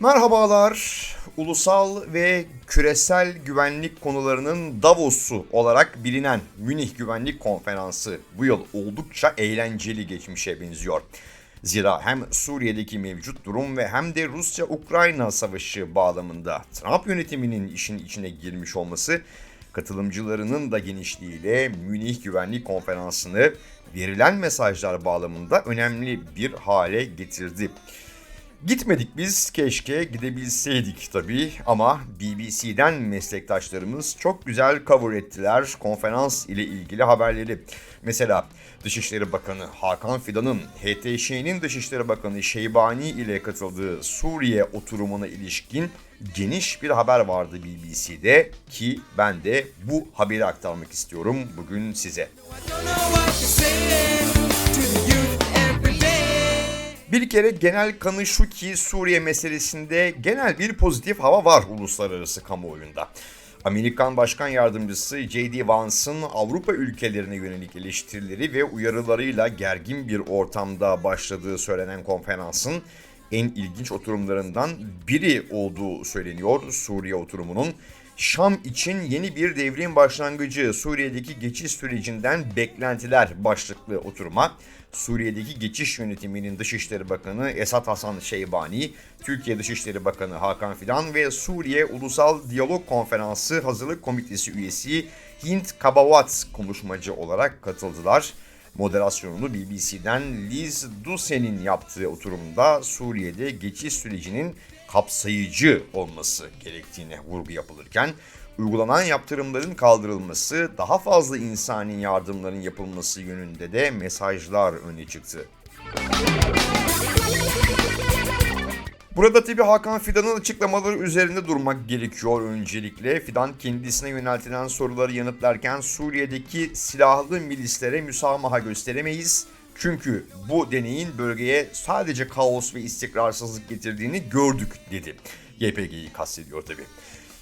Merhabalar. Ulusal ve küresel güvenlik konularının Davos'u olarak bilinen Münih Güvenlik Konferansı bu yıl oldukça eğlenceli geçmişe benziyor. Zira hem Suriye'deki mevcut durum ve hem de Rusya-Ukrayna savaşı bağlamında Trump yönetiminin işin içine girmiş olması katılımcılarının da genişliğiyle Münih Güvenlik Konferansı'nı verilen mesajlar bağlamında önemli bir hale getirdi. Gitmedik biz keşke gidebilseydik tabii ama BBC'den meslektaşlarımız çok güzel cover ettiler konferans ile ilgili haberleri. Mesela Dışişleri Bakanı Hakan Fidan'ın HTŞ'nin Dışişleri Bakanı Şeybani ile katıldığı Suriye oturumuna ilişkin geniş bir haber vardı BBC'de ki ben de bu haberi aktarmak istiyorum bugün size. Bir kere genel kanı şu ki Suriye meselesinde genel bir pozitif hava var uluslararası kamuoyunda. Amerikan Başkan Yardımcısı J.D. Vance'ın Avrupa ülkelerine yönelik eleştirileri ve uyarılarıyla gergin bir ortamda başladığı söylenen konferansın en ilginç oturumlarından biri olduğu söyleniyor Suriye oturumunun. Şam için yeni bir devrin başlangıcı Suriye'deki geçiş sürecinden beklentiler başlıklı oturuma Suriye'deki geçiş yönetiminin Dışişleri Bakanı Esat Hasan Şeybani, Türkiye Dışişleri Bakanı Hakan Fidan ve Suriye Ulusal Diyalog Konferansı Hazırlık Komitesi üyesi Hint Kabavat konuşmacı olarak katıldılar. Moderasyonunu BBC'den Liz Dusen'in yaptığı oturumda Suriye'de geçiş sürecinin kapsayıcı olması gerektiğine vurgu yapılırken uygulanan yaptırımların kaldırılması, daha fazla insani yardımların yapılması yönünde de mesajlar öne çıktı. Burada tabii Hakan Fidan'ın açıklamaları üzerinde durmak gerekiyor öncelikle. Fidan kendisine yöneltilen soruları yanıtlarken Suriye'deki silahlı milislere müsamaha gösteremeyiz. Çünkü bu deneyin bölgeye sadece kaos ve istikrarsızlık getirdiğini gördük dedi. YPG'yi kastediyor tabii.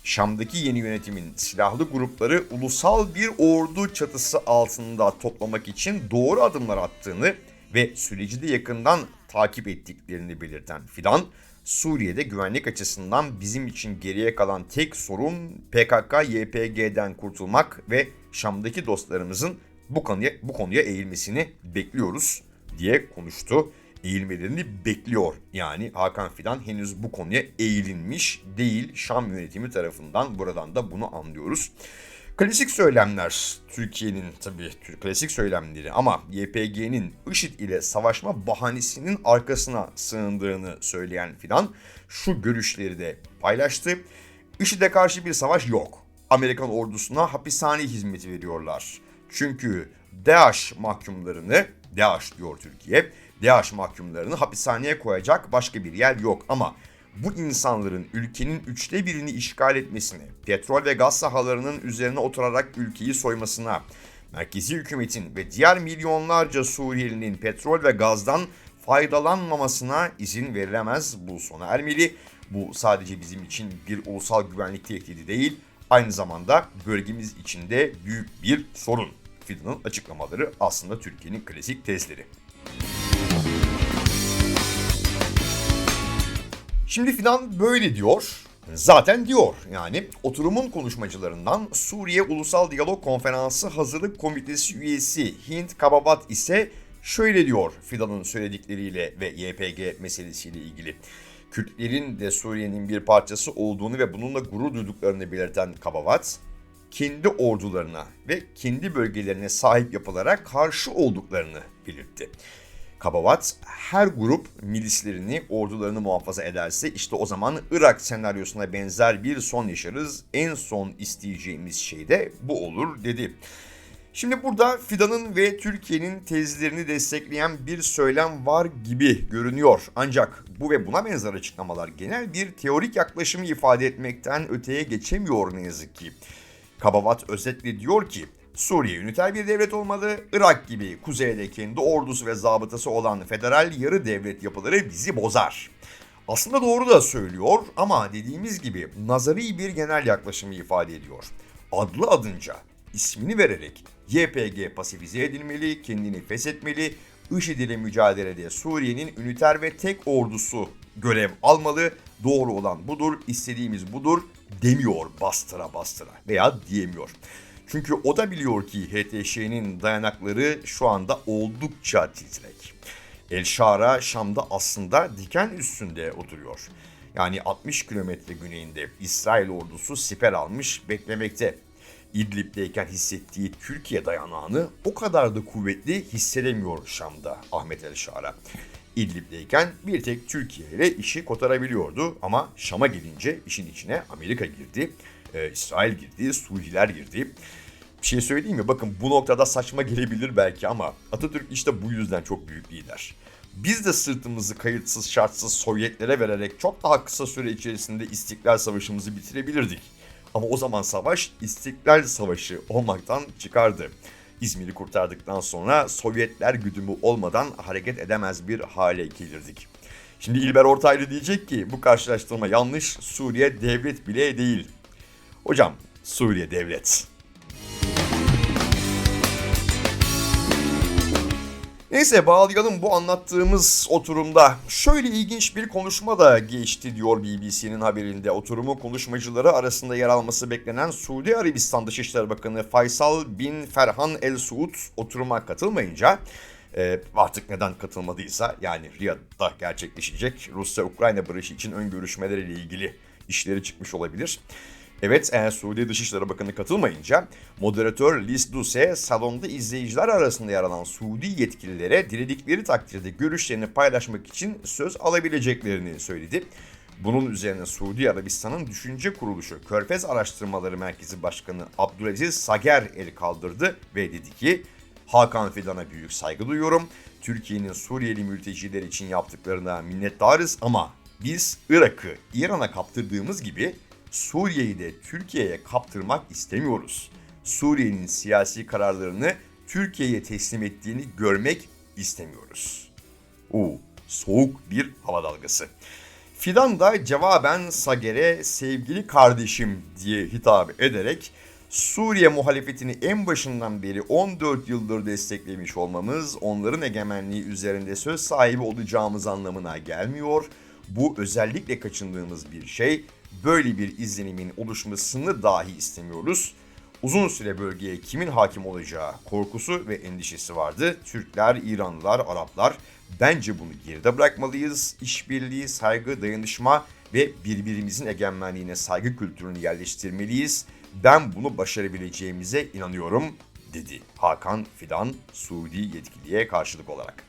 Şam'daki yeni yönetimin silahlı grupları ulusal bir ordu çatısı altında toplamak için doğru adımlar attığını ve süreci de yakından takip ettiklerini belirten Fidan, Suriye'de güvenlik açısından bizim için geriye kalan tek sorun PKK-YPG'den kurtulmak ve Şam'daki dostlarımızın bu konuya bu konuya eğilmesini bekliyoruz diye konuştu. Eğilmelerini bekliyor. Yani Hakan Fidan henüz bu konuya eğilinmiş değil. Şam yönetimi tarafından buradan da bunu anlıyoruz. Klasik söylemler Türkiye'nin tabii klasik söylemleri ama YPG'nin IŞİD ile savaşma bahanesinin arkasına sığındığını söyleyen Fidan şu görüşleri de paylaştı. IŞİD'e karşı bir savaş yok. Amerikan ordusuna hapishane hizmeti veriyorlar. Çünkü DAEŞ mahkumlarını, DAEŞ diyor Türkiye, DAEŞ mahkumlarını hapishaneye koyacak başka bir yer yok ama bu insanların ülkenin üçte birini işgal etmesine, petrol ve gaz sahalarının üzerine oturarak ülkeyi soymasına, merkezi hükümetin ve diğer milyonlarca Suriyelinin petrol ve gazdan faydalanmamasına izin verilemez. Bu sona ermeli. Bu sadece bizim için bir ulusal güvenlik tehdidi değil, aynı zamanda bölgemiz için de büyük bir sorun. Fidan'ın açıklamaları aslında Türkiye'nin klasik tezleri. Şimdi Fidan böyle diyor. Zaten diyor yani oturumun konuşmacılarından Suriye Ulusal Diyalog Konferansı Hazırlık Komitesi üyesi Hint Kababat ise şöyle diyor Fidan'ın söyledikleriyle ve YPG meselesiyle ilgili. Kürtlerin de Suriye'nin bir parçası olduğunu ve bununla gurur duyduklarını belirten Kababat, kendi ordularına ve kendi bölgelerine sahip yapılara karşı olduklarını belirtti. Kabavat her grup milislerini, ordularını muhafaza ederse işte o zaman Irak senaryosuna benzer bir son yaşarız. En son isteyeceğimiz şey de bu olur dedi. Şimdi burada Fidan'ın ve Türkiye'nin tezlerini destekleyen bir söylem var gibi görünüyor. Ancak bu ve buna benzer açıklamalar genel bir teorik yaklaşımı ifade etmekten öteye geçemiyor ne yazık ki. Kabavat özetle diyor ki Suriye üniter bir devlet olmalı. Irak gibi kuzeyde kendi ordusu ve zabıtası olan federal yarı devlet yapıları bizi bozar. Aslında doğru da söylüyor ama dediğimiz gibi nazari bir genel yaklaşımı ifade ediyor. Adlı adınca ismini vererek YPG pasifize edilmeli, kendini feshetmeli, IŞİD ile mücadelede Suriye'nin üniter ve tek ordusu görev almalı. Doğru olan budur, istediğimiz budur demiyor bastıra bastıra veya diyemiyor. Çünkü o da biliyor ki HTŞ'nin dayanakları şu anda oldukça titrek. El Şara Şam'da aslında diken üstünde oturuyor. Yani 60 kilometre güneyinde İsrail ordusu siper almış beklemekte. İdlib'deyken hissettiği Türkiye dayanağını o kadar da kuvvetli hissedemiyor Şam'da Ahmet El Şara. İdlib'deyken bir tek Türkiye ile işi kotarabiliyordu ama Şam'a gelince işin içine Amerika girdi, e, İsrail girdi, Suudiler girdi. Bir şey söyleyeyim mi? Bakın bu noktada saçma gelebilir belki ama Atatürk işte bu yüzden çok büyük lider. Biz de sırtımızı kayıtsız şartsız Sovyetlere vererek çok daha kısa süre içerisinde İstiklal Savaşımızı bitirebilirdik. Ama o zaman savaş İstiklal Savaşı olmaktan çıkardı. İzmir'i kurtardıktan sonra Sovyetler güdümü olmadan hareket edemez bir hale gelirdik. Şimdi İlber Ortaylı diyecek ki bu karşılaştırma yanlış, Suriye devlet bile değil. Hocam Suriye devlet. Neyse bağlayalım bu anlattığımız oturumda. Şöyle ilginç bir konuşma da geçti diyor BBC'nin haberinde. Oturumu konuşmacıları arasında yer alması beklenen Suudi Arabistan Dışişleri Bakanı Faysal bin Ferhan El Suud oturuma katılmayınca e, artık neden katılmadıysa yani Riyad'da gerçekleşecek Rusya-Ukrayna barışı için ön görüşmeleriyle ilgili işleri çıkmış olabilir. Evet, eğer Suudi Dışişleri Bakanı katılmayınca moderatör Liz Duse salonda izleyiciler arasında yer alan Suudi yetkililere diledikleri takdirde görüşlerini paylaşmak için söz alabileceklerini söyledi. Bunun üzerine Suudi Arabistan'ın düşünce kuruluşu Körfez Araştırmaları Merkezi Başkanı Abdülaziz Sager el kaldırdı ve dedi ki Hakan Fidan'a büyük saygı duyuyorum. Türkiye'nin Suriyeli mülteciler için yaptıklarına minnettarız ama biz Irak'ı İran'a kaptırdığımız gibi Suriye'yi de Türkiye'ye kaptırmak istemiyoruz. Suriye'nin siyasi kararlarını Türkiye'ye teslim ettiğini görmek istemiyoruz. Oo, soğuk bir hava dalgası. Fidan da cevaben Sager'e sevgili kardeşim diye hitap ederek Suriye muhalefetini en başından beri 14 yıldır desteklemiş olmamız onların egemenliği üzerinde söz sahibi olacağımız anlamına gelmiyor. Bu özellikle kaçındığımız bir şey. Böyle bir izlenimin oluşmasını dahi istemiyoruz. Uzun süre bölgeye kimin hakim olacağı korkusu ve endişesi vardı. Türkler, İranlılar, Araplar bence bunu geride bırakmalıyız. İşbirliği, saygı, dayanışma ve birbirimizin egemenliğine saygı kültürünü yerleştirmeliyiz. Ben bunu başarabileceğimize inanıyorum dedi Hakan Fidan Suudi yetkiliye karşılık olarak.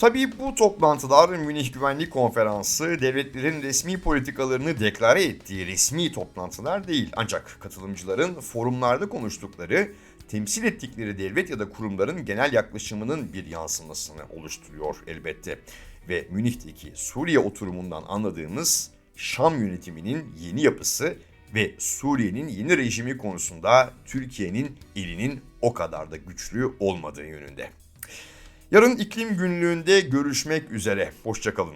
Tabii bu toplantılar Münih Güvenlik Konferansı devletlerin resmi politikalarını deklare ettiği resmi toplantılar değil. Ancak katılımcıların forumlarda konuştukları, temsil ettikleri devlet ya da kurumların genel yaklaşımının bir yansımasını oluşturuyor elbette. Ve Münih'teki Suriye oturumundan anladığımız Şam yönetiminin yeni yapısı ve Suriye'nin yeni rejimi konusunda Türkiye'nin elinin o kadar da güçlü olmadığı yönünde. Yarın iklim günlüğünde görüşmek üzere. Hoşçakalın.